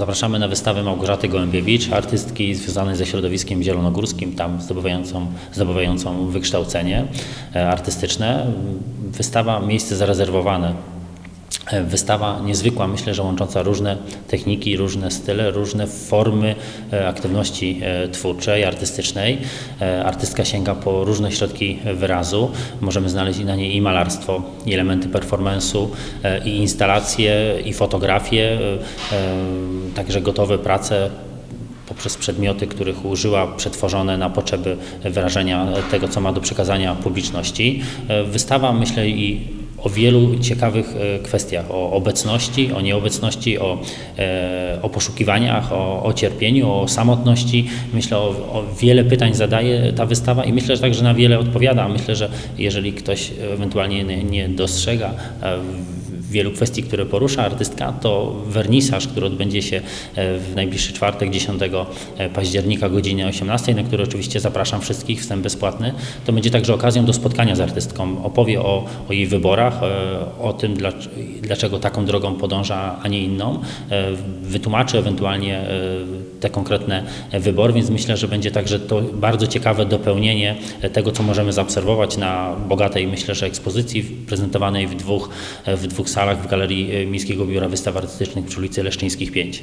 Zapraszamy na wystawę Małgorzaty Gołębiewicz, artystki związanej ze środowiskiem zielonogórskim, tam zdobywającą, zdobywającą wykształcenie e, artystyczne. Wystawa miejsce zarezerwowane. E, Wystawa niezwykła, myślę, że łącząca różne techniki, różne style, różne formy e, aktywności e, twórczej, artystycznej. Artystka sięga po różne środki wyrazu. Możemy znaleźć na niej i malarstwo, i elementy performance'u, i instalacje, i fotografie, także gotowe prace poprzez przedmioty, których użyła, przetworzone na potrzeby wyrażenia tego, co ma do przekazania publiczności. Wystawa, myślę, i o wielu ciekawych e, kwestiach, o obecności, o nieobecności, o, e, o poszukiwaniach, o, o cierpieniu, o samotności. Myślę, o, o wiele pytań zadaje ta wystawa i myślę, że także na wiele odpowiada. Myślę, że jeżeli ktoś ewentualnie nie, nie dostrzega e, wielu kwestii, które porusza artystka, to wernisaż, który odbędzie się e, w najbliższy czwartek, 10 października, godzinie 18, na który oczywiście zapraszam wszystkich, wstęp bezpłatny, to będzie także okazją do spotkania z artystką. Opowie o, o jej wyborach, e, o tym, dlac- dlaczego taką drogą podąża, a nie inną. E, Wytłumaczy ewentualnie e, te konkretne wybory, więc myślę, że będzie także to bardzo ciekawe dopełnienie tego, co możemy zaobserwować na bogatej, myślę, że ekspozycji prezentowanej w dwóch, w dwóch salach w Galerii Miejskiego Biura Wystaw Artystycznych przy ulicy Leszczyńskich 5.